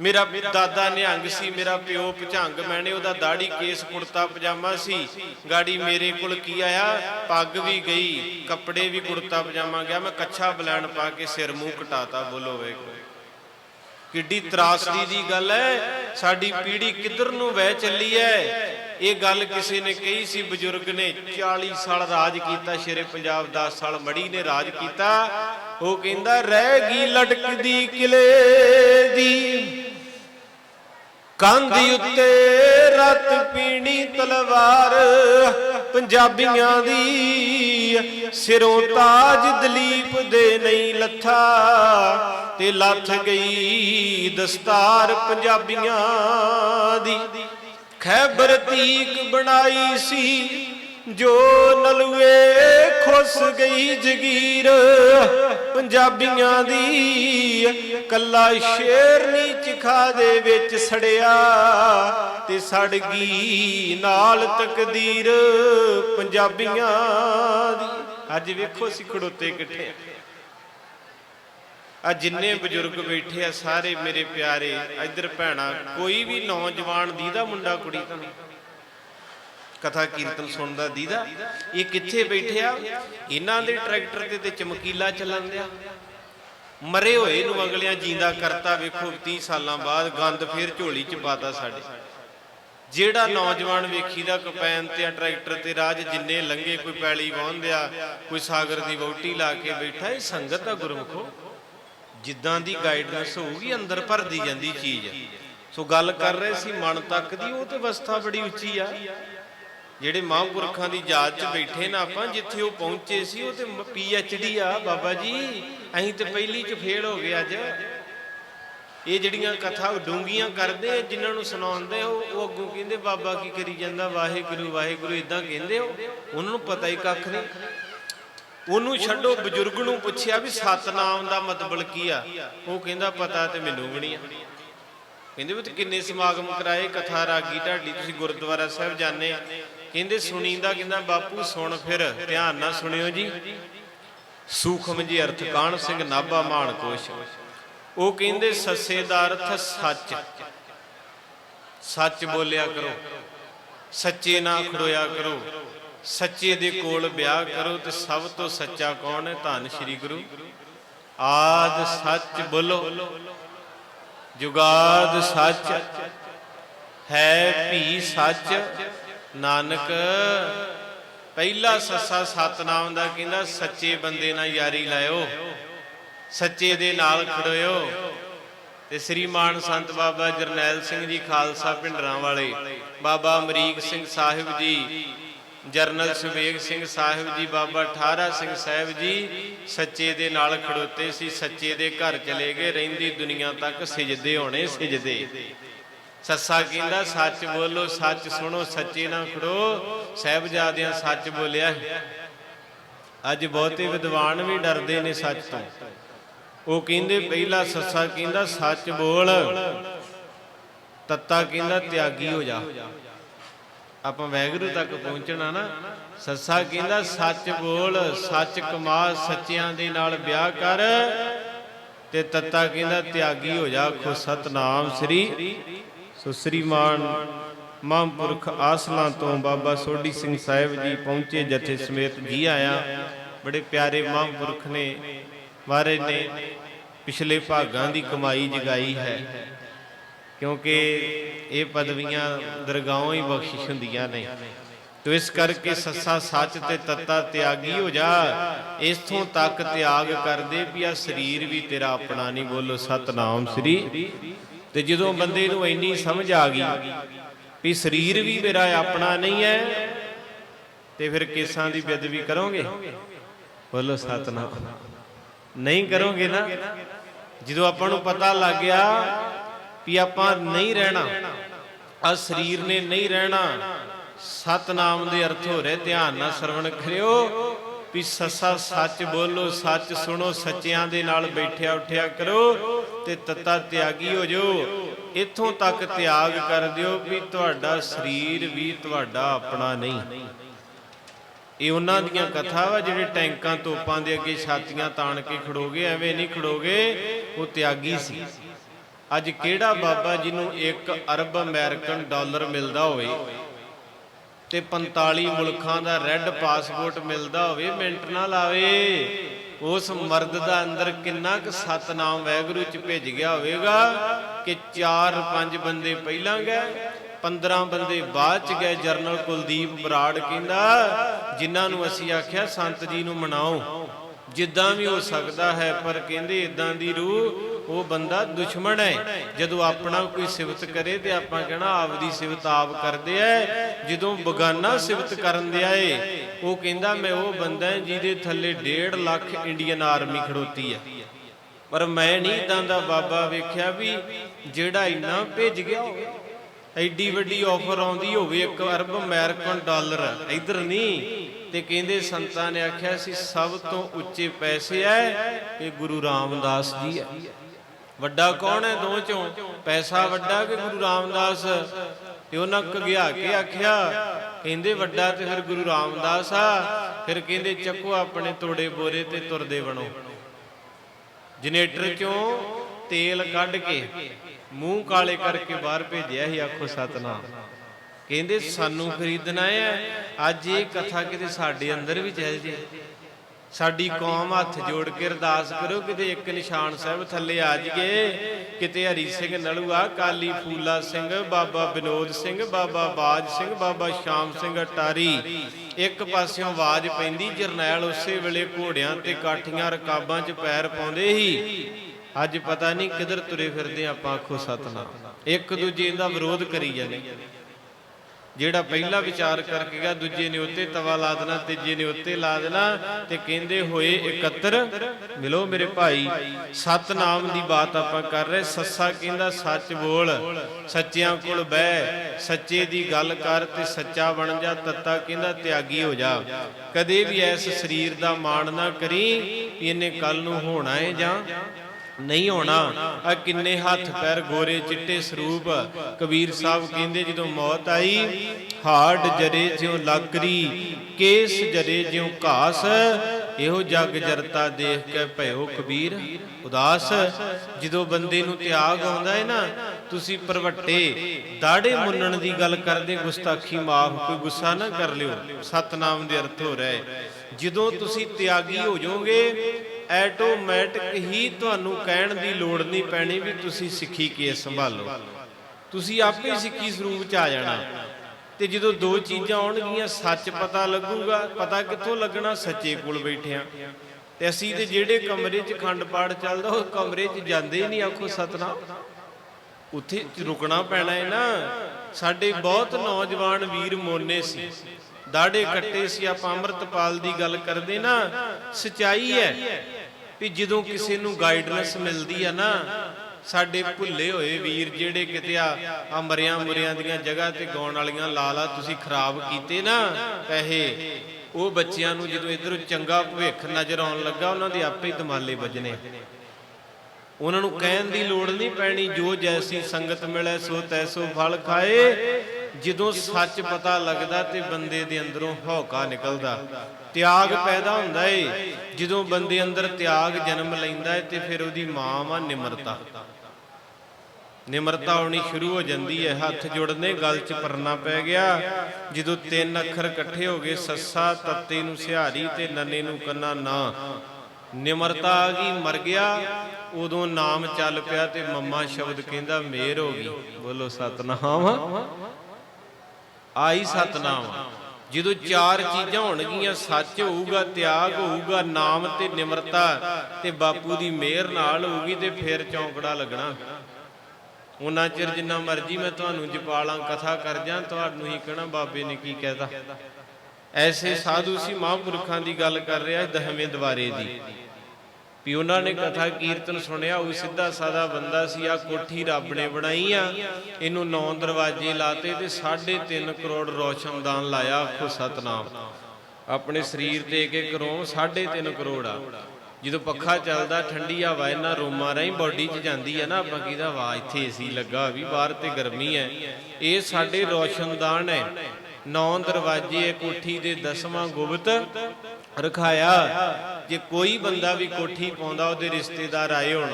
ਮੇਰਾ ਦਾਦਾ ਨਿਹੰਗ ਸੀ, ਮੇਰਾ ਪਿਓ ਭਜੰਗ ਮੈਨੇ ਉਹਦਾ ਦਾੜੀ ਕੇਸ ਕੁੜਤਾ ਪਜਾਮਾ ਸੀ। ਗਾੜੀ ਮੇਰੇ ਕੋਲ ਕੀ ਆਇਆ? ਪੱਗ ਵੀ ਗਈ, ਕੱਪੜੇ ਵੀ ਕੁੜਤਾ ਪਜਾਮਾ ਗਿਆ। ਮੈਂ ਕੱਛਾ ਬਲੈਣ ਪਾ ਕੇ ਸਿਰ ਮੂੰਹ ਕਟਾਤਾ ਬੋਲੋ ਵੇ ਕਿੱਡੀ ਤਰਾਸਦੀ ਦੀ ਗੱਲ ਹੈ ਸਾਡੀ ਪੀੜ੍ਹੀ ਕਿੱਧਰ ਨੂੰ ਵਹਿ ਚੱਲੀ ਹੈ ਇਹ ਗੱਲ ਕਿਸੇ ਨੇ ਕਹੀ ਸੀ ਬਜ਼ੁਰਗ ਨੇ 40 ਸਾਲ ਰਾਜ ਕੀਤਾ ਸ਼ੇਰੇ ਪੰਜਾਬ 10 ਸਾਲ ਮੜੀ ਨੇ ਰਾਜ ਕੀਤਾ। ਉਹ ਕਹਿੰਦਾ ਰਹਿ ਗਈ ਲਟਕਦੀ ਕਿਲੇ ਦੀ। ਕੰਧ ਉੱਤੇ ਰਤ ਪੀਣੀ ਤਲਵਾਰ ਪੰਜਾਬੀਆਂ ਦੀ। ਸਿਰੋਂ ਤਾਜ ਦਲੀਪ ਦੇ ਨਹੀਂ ਲੱਥਾ ਤੇ ਲੱਥ ਗਈ ਦਸਤਾਰ ਪੰਜਾਬੀਆਂ ਦੀ। ਖੈਬਰ ਤੀਕ ਬਣਾਈ ਸੀ, ਜੋ ਨਲੂਏ ਖੁੱਸ ਗਈ ਜਗੀਰ। ਪੰਜਾਬੀਆਂ ਦੀ ਕੱਲਾ ਸ਼ੇਰਨੀ ਚਖਾ ਦੇ ਵਿੱਚ ਸੜਿਆ, ਤੇ ਸੜ ਗਈ ਨਾਲ ਤਕਦੀਰ ਪੰਜਾਬੀਆਂ ਦੀ। ਅੱਜ ਵੇਖੋ ਅਸੀਂ ਖੜੋਤੇ ਕਿੱਥੇ ਆ ਜਿੰਨੇ ਬਜ਼ੁਰਗ ਬੈਠੇ ਆ ਸਾਰੇ ਮੇਰੇ ਪਿਆਰੇ, ਇੱਧਰ ਭੈਣਾ, ਕੋਈ ਵੀ ਨੌਜਵਾਨ ਦੀਦਾ ਮੁੰਡਾ ਕੁੜੀ? ਤਾਂ ਕਥਾ ਕੀਰਤਨ ਸੁਣਦਾ ਦੀਦਾ? ਇਹ ਕਿੱਥੇ ਬੈਠੇ ਇਹਨਾਂ ਦੇ ਟਰੈਕਟਰ ਤੇ ਤੇ ਚਮਕੀਲਾ ਚੱਲਣ ਦਿਆ। ਮਰੇ ਹੋਏ ਨੂੰ ਅਗਲਿਆਂ ਜਿੰਦਾ ਕਰਤਾ ਵੇਖੋ 30 ਸਾਲਾਂ ਬਾਅਦ, ਗੰਦ ਫੇਰ ਝੋਲੀ ਚ ਪਾਤਾ ਸਾਡੇ। ਜਿਹੜਾ ਨੌਜਵਾਨ ਵੇਖੀਦਾ ਕਪੈਨ ਤੇ ਆ ਟਰੈਕਟਰ ਤੇ ਰਾਜ ਜਿੰਨੇ ਲੰਗੇ ਕੋਈ ਪੈਲੀ ਵਾਹੁੰਦਿਆ ਕੋਈ ਸਾਗਰ ਦੀ ਵਹੁਟੀ ਲਾ ਕੇ ਬੈਠਾ, ਇਹ ਸੰਗਤ ਆ ਗੁਰਮਖੋ। ਜਿੱਦਾਂ ਦੀ ਗਾਈਡੈਂਸ ਹੋਊਗੀ ਅੰਦਰ ਭਰਦੀ ਜਾਂਦੀ ਚੀਜ਼ ਸੋ ਗੱਲ ਕਰ ਰਹੇ ਸੀ ਮਨ ਤੱਕ ਦੀ ਉਹ ਤੇ ਅਵਸਥਾ ਬੜੀ ਉੱਚੀ ਆ। ਜਿਹੜੇ ਮਹਾਂਪੁਰਖਾਂ ਦੀ ਯਾਦ 'ਚ ਬੈਠੇ ਨਾ ਆਪਾਂ ਜਿੱਥੇ ਉਹ ਪਹੁੰਚੇ ਸੀ ਉਹ ਤੇ ਪੀ ਐਚ ਡੀ ਆ ਬਾਬਾ ਜੀ ਅਸੀਂ ਤੇ ਪਹਿਲੀ 'ਚ ਫੇਲ ਹੋ ਗਏ ਅੱਜ। ਇਹ ਜਿਹੜੀਆਂ ਕਥਾ ਡੂੰਗੀਆਂ ਕਰਦੇ ਆ, ਜਿਨ੍ਹਾਂ ਨੂੰ ਸੁਣਾਉਂਦੇ ਹੋ ਉਹ ਅੱਗੋਂ ਕਹਿੰਦੇ ਬਾਬਾ ਕੀ ਕਰੀ ਜਾਂਦਾ ਵਾਹਿਗੁਰੂ ਵਾਹਿਗੁਰੂ ਇਦਾਂ ਕਹਿੰਦੇ ਹੋ ਉਹਨਾਂ ਨੂੰ ਪਤਾ ਹੀ ਕੱਖ ਨਹੀਂ। ਉਹਨੂੰ ਛੱਡੋ, ਬਜ਼ੁਰਗ ਨੂੰ ਪੁੱਛਿਆ ਵੀ ਸਤਨਾਮ ਦਾ ਮਤਲਬ ਕੀ ਆ? ਉਹ ਕਹਿੰਦਾ, ਪਤਾ ਤੇ ਮੈਨੂੰ ਵੀ ਨਹੀਂ ਆ। ਕਹਿੰਦੇ ਵੀ ਕਿੰਨੇ ਸਮਾਗਮ ਕਰਾਏ, ਕਥਾ ਰਾਗੀ ਢਾਡੀ, ਤੁਸੀਂ ਗੁਰਦੁਆਰਾ ਸਾਹਿਬ ਜਾਣੇ ਕਹਿੰਦੇ ਸੁਣੀਂਦਾ, ਕਹਿੰਦਾ, ਬਾਪੂ, ਸੁਣ ਫਿਰ, ਧਿਆਨ ਨਾਲ ਸੁਣਿਓ ਜੀ। ਸੂਖਮ ਜੀ ਅਰਥ ਕਾਣ ਸਿੰਘ ਨਾਭਾ ਮਾਨ ਕੋਸ਼। ਉਹ ਕਹਿੰਦੇ, ਸੱਸੇ ਦਾ ਅਰਥ ਸੱਚ। ਸੱਚ ਬੋਲਿਆ ਕਰੋ, ਸੱਚੇ ਨਾ ਖੜੋਇਆ ਕਰੋ। ਸੱਚੇ ਦੇ ਕੋਲ ਵਿਆਹ ਕਰੋ ਤੇ ਸਭ ਤੋਂ ਸੱਚਾ ਕੌਣ ਹੈ? ਧੰਨ ਸ਼੍ਰੀ ਗੁਰੂ। ਆਦ ਸੱਚ ਬੋਲੋ। ਜੁਗਾਦ ਸੱਚ ਹੈ ਭੀ ਸੱਚ। ਨਾਨਕ, ਪਹਿਲਾ ਸੱਸਾ ਸਤਨਾਮ ਦਾ ਕਹਿੰਦਾ, ਸੱਚੇ ਬੰਦੇ ਨਾਲ ਯਾਰੀ ਲਾਇਓ, ਸੱਚੇ ਦੇ ਨਾਲ ਖੜੋਇਓ। ਤੇ ਸ੍ਰੀ ਮਾਨ ਸੰਤ ਬਾਬਾ ਜਰਨੈਲ ਸਿੰਘ ਜੀ, ਖਾਲਸਾ ਪਿੰਡਰਾਂ ਵਾਲੇ, ਬਾਬਾ ਅਮਰੀਕ ਸਿੰਘ ਸਾਹਿਬ ਜੀ ਜਰਨਲ ਸੁਬੇਗ ਸਿੰਘ ਸਾਹਿਬ ਜੀ, ਬਾਬਾ ਠਾਰਾ ਸਿੰਘ ਸਾਹਿਬ ਜੀ ਸੱਚੇ ਦੇ ਨਾਲ ਖੜੋਤੇ ਸੀ, ਸੱਚੇ ਦੇ ਘਰ ਚਲੇ ਗਏ, ਰਹਿੰਦੀ ਦੁਨੀਆ ਤੱਕ ਸਿਜਦੇ ਹੋਣੇ ਸਿਜਦੇ। ਸੱਸਾ ਕਹਿੰਦਾ, ਸੱਚ ਬੋਲੋ, ਸੱਚ ਸੁਣੋ, ਸੱਚੇ ਨਾਲ ਖੜੋ। ਸਾਹਿਬਜ਼ਾਦਿਆਂ ਸੱਚ ਬੋਲਿਆ, ਅੱਜ ਬਹੁਤੇ ਵਿਦਵਾਨ ਵੀ ਡਰਦੇ ਨੇ ਸੱਚ ਤੋਂ। ਉਹ ਕਹਿੰਦੇ, ਪਹਿਲਾ ਸੱਸਾ ਕਹਿੰਦਾ, ਸੱਚ ਬੋਲ। ਤੱਤਾ ਕਹਿੰਦਾ, ਤਿਆਗੀ ਹੋ ਜਾ। ਆਪਾਂ ਵੈਗਰੂ ਤੱਕ ਪਹੁੰਚਣਾ ਨਾ, ਸੱਸਾ ਕਹਿੰਦਾ, ਸੱਚ ਬੋਲ, ਸੱਚ ਕਮਾ ਸੱਚਿਆਂ ਦੇ ਨਾਲ ਵਿਆਹ ਕਰ। ਤੇ ਤੱਤਾ ਕਹਿੰਦਾ, ਤਿਆਗੀ ਹੋ ਜਾ ਖੋ ਸਤਨਾਮ ਸ੍ਰੀ। ਸੋ ਸ੍ਰੀਮਾਨ ਮਹਾਂਪੁਰਖ ਆਸਲਾਂ ਤੋਂ ਬਾਬਾ ਸੋਢੀ ਸਿੰਘ ਸਾਹਿਬ ਜੀ ਪਹੁੰਚੇ, ਜਥੇ ਸਮੇਤ ਜੀ ਆਇਆ। ਬੜੇ ਪਿਆਰੇ ਮਹਾਂਪੁਰਖ ਨੇ, ਮਹਾਰਾਜ ਨੇ ਪਿਛਲੇ ਭਾਗਾਂ ਦੀ ਕਮਾਈ ਜਗਾਈ ਹੈ। ਕਿਉਂਕਿ ਇਹ ਪਦਵੀਆਂ ਦਰਗਾਹੋਂ ਹੀ ਬਖਸ਼ਿਸ਼ ਹੁੰਦੀਆਂ ਨੇ। ਤੋ ਇਸ ਕਰਕੇ ਸੱਸਾ ਸੱਚ ਤੇ ਤੱਤਾ ਤਿਆਗੀ ਹੋ ਜਾ। ਇਥੋਂ ਤੱਕ ਤਿਆਗ ਕਰਦੇ ਵੀ ਆ, ਸਰੀਰ ਵੀ ਤੇਰਾ ਆਪਣਾ ਨਹੀਂ ਬੋਲੋ, ਸਤਨਾਮ ਸ੍ਰੀ। ਤੇ ਜਦੋਂ ਬੰਦੇ ਨੂੰ ਇੰਨੀ ਸਮਝ ਆ ਗਈ ਵੀ ਸਰੀਰ ਵੀ ਮੇਰਾ ਆਪਣਾ ਨਹੀਂ ਹੈ, ਤੇ ਫਿਰ ਕੇਸਾਂ ਦੀ ਬੇਦਬੀ ਕਰੋਗੇ? ਬੋਲੋ, ਸਤਨਾਮ। ਨਹੀਂ ਕਰੋਗੇ ਨਾ? ਜਦੋਂ ਆਪਾਂ ਨੂੰ ਪਤਾ ਲੱਗ ਗਿਆ ਵੀ ਆਪਾਂ ਨਹੀਂ ਰਹਿਣਾ। ਆ ਸਰੀਰ ਨੇ ਨਹੀਂ ਰਹਿਣਾ। ਸਤਨਾਮ ਦੇ ਅਰਥ ਹੋ ਰਹੇ, ਧਿਆਨ ਨਾਲ ਸਰਵਣ ਕਰਿਓ। ਵੀ ਸੱਸਾ ਸੱਚ ਬੋਲੋ, ਸੱਚ ਸੁਣੋ, ਸੱਚਿਆਂ ਦੇ ਨਾਲ ਬੈਠਿਆ ਉੱਠਿਆ ਕਰੋ ਤੇ ਤੱਤਾ ਤਿਆਗੀ ਹੋ ਜਾਓ। ਇੱਥੋਂ ਤੱਕ ਤਿਆਗ ਕਰ ਦਿਓ ਵੀ ਤੁਹਾਡਾ ਸਰੀਰ ਵੀ ਤੁਹਾਡਾ ਆਪਣਾ ਨਹੀਂ। ਇਹ ਉਹਨਾਂ ਦੀਆਂ ਕਥਾ ਵਾ ਜਿਹੜੇ ਟੈਂਕਾਂ ਤੋਪਾਂ ਦੇ ਅੱਗੇ ਛਾਤੀਆਂ ਤਾਣ ਕੇ ਖੜੋਗੇ, ਐਵੇਂ ਨਹੀਂ ਖੜੋਗੇ, ਉਹ ਤਿਆਗੀ ਸੀ। ਅੱਜ ਕਿਹੜਾ ਬਾਬਾ ਜਿਹਨੂੰ 1 ਅਰਬ ਅਮਰੀਕਨ ਡਾਲਰ ਮਿਲਦਾ ਹੋਵੇ ਤੇ 45 ਮੁਲਕਾਂ ਦਾ ਰੈੱਡ ਪਾਸਪੋਰਟ ਮਿਲਦਾ ਹੋਵੇ, ਮਿੰਟ ਨਾ ਲਾਵੇ। ਉਸ ਮਰਦ ਦਾ ਅੰਦਰ ਕਿੰਨਾ ਕੁ ਸਤਨਾਮ ਵੈਗੁਰੂ ਚ ਭਿੱਜ ਗਿਆ ਹੋਵੇਗਾ ਕਿ 4-5 ਬੰਦੇ ਪਹਿਲਾਂ ਗਏ 15 ਬੰਦੇ ਬਾਅਦ ਚ ਗਏ। ਜਰਨਲ ਕੁਲਦੀਪ ਬਰਾੜ ਕਹਿੰਦਾ, ਜਿਨ੍ਹਾਂ ਨੂੰ ਅਸੀਂ ਆਖਿਆ, ਸੰਤ ਜੀ ਨੂੰ ਮਨਾਓ। ਜਿੱਦਾਂ ਵੀ ਹੋ ਸਕਦਾ ਹੈ, ਪਰ ਕਹਿੰਦੇ ਇਦਾਂ ਦੀ ਰੂਹ, ਉਹ ਬੰਦਾ ਦੁਸ਼ਮਣ ਹੈ। ਜਦੋਂ ਆਪਣਾ ਕੋਈ ਸਿਫਤ ਕਰੇ ਤੇ ਆਪਾਂ ਕਹਿਣਾ ਆਪਦੀ ਸਿਫਤ ਆਪ ਕਰਦੇ ਐ ਜਦੋਂ ਬਗਾਨਾ ਸਿਫਤ ਕਰਨ ਦਿਆ ਏ, ਉਹ ਕਹਿੰਦਾ ਮੈਂ ਉਹ ਬੰਦਾ ਜਿਹਦੇ ਥੱਲੇ 1.5 ਲੱਖ ਇੰਡੀਅਨ ਆਰਮੀ ਖੜੋਤੀ ਹੈ ਪਰ ਮੈਂ ਨਹੀਂ ਇਦਾਂ ਦਾ ਬਾਬਾ ਵੇਖਿਆ ਵੀ ਜਿਹੜਾ ਇੰਨਾ ਭੇਜ ਗਿਆ ਹੋਵੇ ਐਡੀ ਵੱਡੀ ਆਫਰ ਆਉਂਦੀ ਹੋਵੇ 1 ਅਰਬ ਅਮਰੀਕਨ ਡਾਲਰ, ਇਧਰ ਨਹੀਂ। ਤੇ ਕਹਿੰਦੇ ਸੰਤਾਂ ਨੇ ਆਖਿਆ ਸੀ, ਸਭ ਤੋਂ ਉੱਚੇ ਪੈਸੇ ਐ ਇਹ ਗੁਰੂ ਰਾਮਦਾਸ ਜੀ ਹੈ ਵੱਡਾ ਕੌਣ ਹੈ ਦੋ ਚੋਂ ਪੈਸਾ ਵੱਡਾ ਕਿ ਗੁਰੂ ਰਾਮਦਾਸ? ਤੇ ਉਹਨਾਂ ਕਗਿਆ ਕੇ ਆਖਿਆ, ਕਹਿੰਦੇ ਵੱਡਾ ਤੇ ਫਿਰ ਗੁਰੂ ਰਾਮਦਾਸ ਆ, ਫਿਰ ਕਹਿੰਦੇ ਚੱਕੋ ਆਪਣੇ ਤੋੜੇ ਬੋਰੇ ਤੇ ਤੁਰਦੇ ਬਣੋ। ਜਨਰੇਟਰ ਚੋਂ ਤੇਲ ਕੱਢ ਕੇ ਮੂੰਹ ਕਾਲੇ ਕਰਕੇ ਬਾਹਰ ਭੇਜਿਆ ਸੀ, ਆਖੋ ਸਤਨਾਮ। ਕਹਿੰਦੇ, ਸਾਨੂੰ ਖਰੀਦਣਾ ਹੈ। ਅੱਜ ਇਹ ਕਥਾ ਕਿਤੇ ਸਾਡੇ ਅੰਦਰ ਵੀ ਚੱਲ ਜੇ। ਸਾਡੀ ਕੌਮ ਹੱਥ ਜੋੜ ਕੇ ਅਰਦਾਸ ਕਰੋ, ਕਿਤੇ ਇੱਕ ਨਿਸ਼ਾਨ ਸਾਹਿਬ ਥੱਲੇ ਆ ਜਾਈਏ ਕਿਤੇ ਹਰੀ ਸਿੰਘ ਨਲੂਆ ਕਾਲੀ ਫੂਲਾ ਸਿੰਘ, ਬਾਬਾ ਵਿਨੋਦ ਸਿੰਘ, ਬਾਬਾ ਬਾਜ ਸਿੰਘ, ਬਾਬਾ ਸ਼ਾਮ ਸਿੰਘ ਅਟਾਰੀ। ਇੱਕ ਪਾਸਿਓਂ ਆਵਾਜ਼ ਪੈਂਦੀ, ਜਰਨੈਲ ਉਸੇ ਵੇਲੇ ਘੋੜਿਆਂ ਤੇ ਕਾਠੀਆਂ ਰਕਾਬਾਂ 'ਚ ਪੈਰ ਪਾਉਂਦੇ ਸੀ ਅੱਜ ਪਤਾ ਨਹੀਂ ਕਿੱਧਰ ਤੁਰੇ ਫਿਰਦੇ ਆਪਾਂ ਆਖੋ ਸਤਨਾਮ। ਇੱਕ ਦੂਜੇ ਦਾ ਵਿਰੋਧ ਕਰੀ ਜਾਂਦੇ। ਜਿਹੜਾ ਪਹਿਲਾ ਵਿਚਾਰ ਕਰਕੇ ਗਿਆ, ਦੂਜੇ ਨੇ ਉੱਤੇ ਤਵਾ ਲਾ ਦੇਣਾ, ਤੀਜੇ ਨੇ ਉੱਤੇ ਲਾ ਦੇਣਾ ਤੇ ਕਹਿੰਦੇ ਹੋਏ ਇਕੱਤਰ, ਮਿਲੋ ਮੇਰੇ ਭਾਈ, ਸਤਨਾਮ ਦੀ ਬਾਤ ਆਪਾਂ ਕਰ ਰਹੇ, ਸੱਸਾ ਕਹਿੰਦਾ, ਸੱਚ ਬੋਲ, ਸੱਚਿਆਂ ਕੋਲ ਬਹਿ, ਸੱਚੇ ਦੀ ਗੱਲ ਕਰ ਤੇ ਸੱਚਾ ਬਣ ਜਾ, ਤੱਤਾ ਕਹਿੰਦਾ, ਤਿਆਗੀ ਹੋ ਜਾ। ਕਦੇ ਵੀ ਐਸ ਸਰੀਰ ਦਾ ਮਾਣ ਨਾ ਕਰੀ ਇਹਨੇ ਕੱਲ ਨੂੰ ਹੋਣਾ ਹੈ ਜਾਂ ਨਹੀਂ ਹੋਣਾ। ਆ ਕਿੰਨੇ ਹੱਥ ਪੈਰ ਗੋਰੇ ਚਿੱਟੇ ਸਰੂਪ। ਕਬੀਰ ਸਾਹਿਬ ਕਹਿੰਦੇ, ਜਦੋਂ ਮੌਤ ਆਈ ਹਾਰਡ ਜਰੇ ਜਿਉ ਲੱਕਰੀ, ਕੇਸ ਜਰੇ ਜਿਉ ਘਾਸ। ਇਹੋ ਜਗ ਜਰਤਾ ਦੇਖ ਕੇ ਭਇਓ ਕਬੀਰ। ਉਦਾਸ, ਜਦੋਂ ਬੰਦੇ ਨੂੰ ਤਿਆਗ ਆਉਂਦਾ ਹੈ ਨਾ, ਤੁਸੀਂ ਪਰਵੱਟੇ, ਦਾੜੇ ਮੁੰਨਣ ਦੀ ਗੱਲ ਕਰਦੇ, ਗੁਸਤਾਖੀ ਮਾਫ, ਕੋਈ ਗੁੱਸਾ ਨਾ ਕਰ ਲਿਓ। ਸਤਨਾਮ ਦੇ ਅਰਥ ਹੋ ਰਹੇ ਜਦੋਂ ਤੁਸੀਂ ਤਿਆਗੀ ਹੋ ਜਾਓਗੇ ਐਟੋਮੈਟਿਕ ਹੀ ਤੁਹਾਨੂੰ ਕਹਿਣ ਦੀ ਲੋੜ ਨਹੀਂ ਪੈਣੀ ਵੀ ਤੁਸੀਂ ਸਿੱਖੀ ਕੇਸ ਸੰਭਾਲੋ। ਤੁਸੀਂ ਆਪੇ ਹੀ ਸਿੱਖੀ ਸਰੂਪ ਚ ਆ ਜਾਣਾ। ਤੇ ਜਦੋਂ ਦੋ ਚੀਜ਼ਾਂ ਆਉਣਗੀਆਂ, ਸੱਚ ਪਤਾ ਲੱਗੂਗਾ, ਪਤਾ ਕਿੱਥੋਂ ਲੱਗਣਾ, ਸੱਚੇ ਕੋਲ ਬੈਠਿਆਂ ਤੇ ਅਸੀਂ ਤੇ ਜਿਹੜੇ ਕਮਰੇ 'ਚ ਖੰਡ ਪਾਠ ਚੱਲਦਾ, ਉਹ ਕਮਰੇ 'ਚ ਜਾਂਦੇ ਹੀ ਨਹੀਂ, ਆਖੋ ਸਤਨਾਮ। ਉੱਥੇ ਰੁਕਣਾ ਪੈਣਾ ਹੈ ਨਾ। ਸਾਡੇ ਬਹੁਤ ਨੌਜਵਾਨ ਵੀਰ ਮੋਨੇ ਸੀ। ਦਾੜੇ ਕੱਟੇ ਸੀ ਆਪਾਂ ਅੰਮ੍ਰਿਤਪਾਲ ਦੀ ਗੱਲ ਕਰਦੇ ਨਾ, ਸਚਾਈ ਹੈ ਵੀ ਜਦੋਂ ਕਿਸੇ ਨੂੰ ਗਾਈਡਨੈਸ ਮਿਲਦੀ ਆ ਨਾ, ਸਾਡੇ ਭੁੱਲੇ ਹੋਏ ਵੀਰ ਜਿਹੜੇ ਕਿਤੇ ਆ ਆ ਮਰਿਆਂ ਮੁਰਿਆਂ ਦੀਆਂ ਜਗ੍ਹਾ ਤੇ ਗਾਉਣ ਵਾਲੀਆਂ ਲਾ ਤੁਸੀਂ ਖਰਾਬ ਕੀਤੇ ਨਾ ਪੈਸੇ, ਉਹ ਬੱਚਿਆਂ ਨੂੰ ਜਦੋਂ ਇਧਰੋਂ ਚੰਗਾ ਭਵਿੱਖ ਨਜ਼ਰ ਆਉਣ ਲੱਗਾ, ਉਹਨਾਂ ਦੇ ਆਪੇ ਹੀ ਦਮਾਲੇ ਵੱਜਣੇ। ਉਹਨਾਂ ਨੂੰ ਕਹਿਣ ਦੀ ਲੋੜ ਨਹੀਂ ਪੈਣੀ, ਜੋ ਜੈਸੀ ਸੰਗਤ ਮਿਲੇ, ਸੋ ਤੈਸੋ ਫਲ ਖਾਏ ਜਦੋਂ ਸੱਚ ਪਤਾ ਲੱਗਦਾ ਤੇ ਬੰਦੇ ਦੇ ਅੰਦਰੋਂ ਹੌਕਾ ਨਿਕਲਦਾ। ਤਿਆਗ ਪੈਦਾ ਹੁੰਦਾ ਏ। ਜਦੋਂ ਬੰਦੇ ਅੰਦਰ ਤਿਆਗ ਜਨਮ ਲੈਂਦਾ ਏ ਤੇ ਫਿਰ ਉਹਦੀ ਮਾਂ ਵਾ ਨਿਮਰਤਾ। ਨਿਮਰਤਾ ਆਉਣੀ ਸ਼ੁਰੂ ਹੋ ਜਾਂਦੀ ਹੈ ਹੱਥ ਜੁੜਨੇ, ਗਲ 'ਚ ਪਰਨਾ ਪੈ ਗਿਆ। ਜਦੋਂ ਤਿੰਨ ਅੱਖਰ ਇਕੱਠੇ ਹੋ ਗਏ, ਸੱਸਾ, ਤੱਤੇ ਨੂੰ ਸਿਹਾਰੀ ਤੇ ਨੰਨੇ ਨੂੰ ਕੰਨਾ ਨਾ। ਨਿਮਰਤਾ ਆ ਗਈ, ਮਰ ਗਿਆ। ਉਦੋਂ ਨਾਮ ਚੱਲ ਪਿਆ ਤੇ ਮੰਮਾ ਸ਼ਬਦ ਕਹਿੰਦਾ, ਮੇਰ ਹੋ ਗਈ। ਬੋਲੋ, ਸਤਨਾਮ। ਆਈ ਸਤਨਾਮ। ਜਦੋਂ ਚਾਰ ਚੀਜ਼ਾਂ ਹੋਣਗੀਆਂ, ਸੱਚ ਹੋਊਗਾ, ਤਿਆਗ ਹੋਊਗਾ, ਨਾਮ ਤੇ ਨਿਮਰਤਾ ਤੇ ਬਾਪੂ ਦੀ ਮਿਹਰ ਨਾਲ ਹੋਊਗੀ ਤੇ ਫਿਰ ਚੌਂਕੜਾ ਲੱਗਣਾ। ਉਹਨਾਂ ਚਿਰ ਜਿੰਨਾ ਮਰਜ਼ੀ ਮੈਂ ਤੁਹਾਨੂੰ ਜਪਾਲਾਂ, ਕਥਾ ਕਰ ਜਾਂ, ਤੁਹਾਨੂੰ ਹੀ ਕਹਣਾ, ਬਾਬੇ ਨੇ ਕੀ ਕਹਿਤਾ। ਐਸੇ ਸਾਧੂ ਸੀ ਮਹਾਂਪੁਰਖਾਂ ਦੀ ਗੱਲ ਕਰ ਰਿਹਾ ਦਹਵੇਂ ਦਵਾਰੇ ਦੀ। ਵੀ ਉਹਨਾਂ ਨੇ ਕਥਾ ਕੀਰਤਨ ਸੁਣਿਆ, ਉਹ ਸਿੱਧਾ ਸਾਦਾ ਬੰਦਾ ਸੀ ਆ ਕੋਠੀ ਰੱਬ ਨੇ ਬਣਾਈ ਆ, ਇਹਨੂੰ ਨੌ ਦਰਵਾਜ਼ੇ ਲਾਤੇ ਤੇ 3.5 ਕਰੋੜ ਰੋਸ਼ਨਦਾਨ ਲਾਇਆ ਆਖੋ ਸਤਨਾਮ। ਆਪਣੇ ਸਰੀਰ ਤੇ ਇੱਕ ਇੱਕ ਰੋਮ 3.5 ਕਰੋੜ ਆ। ਜਦੋਂ ਪੱਖਾ ਚੱਲਦਾ, ਠੰਡੀ ਹਵਾ ਇਹਨਾਂ ਰੋਮਾਂ ਰਾਹੀਂ ਬਾਡੀ 'ਚ ਜਾਂਦੀ ਹੈ ਨਾ, ਆਪਾਂ ਕਿਹਦਾ ਆਵਾਜ਼ ਇੱਥੇ ਏਸੀ ਲੱਗਾ ਵੀ, ਬਾਹਰ ਤੇ ਗਰਮੀ ਹੈ ਇਹ ਸਾਡੇ ਰੋਸ਼ਨਦਾਨ ਹੈ ਨੌ ਦਰਵਾਜ਼ੇ, ਕੋਠੀ ਦੇ ਦਸਵਾਂ ਗੁਬਤ ਰਖਾਇਆ। ਜੇ ਕੋਈ ਬੰਦਾ ਵੀ ਕੋਠੀ ਪਾਉਂਦਾ, ਉਹਦੇ ਰਿਸ਼ਤੇਦਾਰ ਆਏ ਹੋਣ,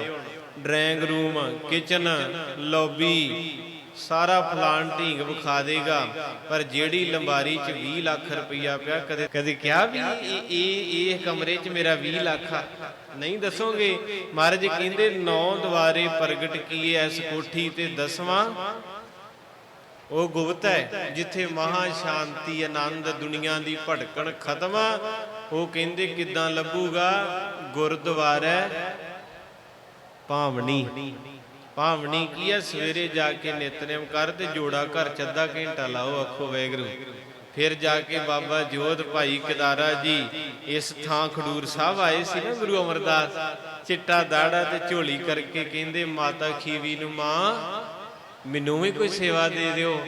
ਡਰਾਇੰਗ ਰੂਮ ਕਿਚਨ ਲੌਬੀ ਸਾਰਾ ਫਲਾਨ ਢੀਂਗ ਵਿਖਾ ਦੇਗਾ, ਪਰ ਜਿਹੜੀ ਲੰਬਾਰੀ 'ਚ 20 ਲੱਖ ਰੁਪਈਆ ਪਿਆ, ਕਦੇ ਕਦੇ ਕਿਹਾ ਵੀ ਇਹ ਇਹ ਇਹ ਕਮਰੇ 'ਚ ਮੇਰਾ 20 ਲੱਖ ਆ? ਨਹੀਂ ਦੱਸੋਗੇ? ਮਹਾਰਾਜ ਕਹਿੰਦੇ, ਨੌ ਦੁਆਰੇ ਪ੍ਰਗਟ ਕੀਏ ਇਸ ਕੋਠੀ ਤੇ ਦਸਵਾਂ। ਉਹ ਗੁਪਤ ਹੈ, ਜਿੱਥੇ ਮਹਾ ਸ਼ਾਂਤੀ, ਆਨੰਦ ਦੁਨੀਆ ਦੀ ਭਟਕਣ ਖਤਮ ਆ। ਉਹ ਕਹਿੰਦੇ ਕਿਦਾਂ ਲੱਭੂਗਾ? ਗੁਰਦੁਆਰਾ ਭਾਵਨੀ। ਭਾਵਨੀ ਕੀ ਹੈ ਸਵੇਰੇ ਜਾ ਕੇ ਨਿਤਨੇਮ ਕਰ ਤੇ ਜੋੜਾ ਘਰ ਚ ਅੱਧਾ ਘੰਟਾ ਲਾਓ, ਆਖੋ ਵੈਗਰੂ ਫਿਰ ਜਾ ਕੇ ਬਾਬਾ ਜੋਧ ਭਾਈ ਕਦਾਰਾ ਜੀ ਇਸ ਥਾਂ ਖਡੂਰ ਸਾਹਿਬ ਆਏ ਸੀ ਨਾ ਗੁਰੂ ਅਮਰਦਾਸ। ਚਿੱਟਾ ਦਾੜਾ ਤੇ ਝੋਲੀ ਕਰਕੇ ਕਹਿੰਦੇ, ਮਾਤਾ ਖੀਵੀ ਨੂੰ ਮਾਂ, ਮੈਨੂੰ ਵੀ ਕੋਈ ਸੇਵਾ ਦੇ ਦਿਓ।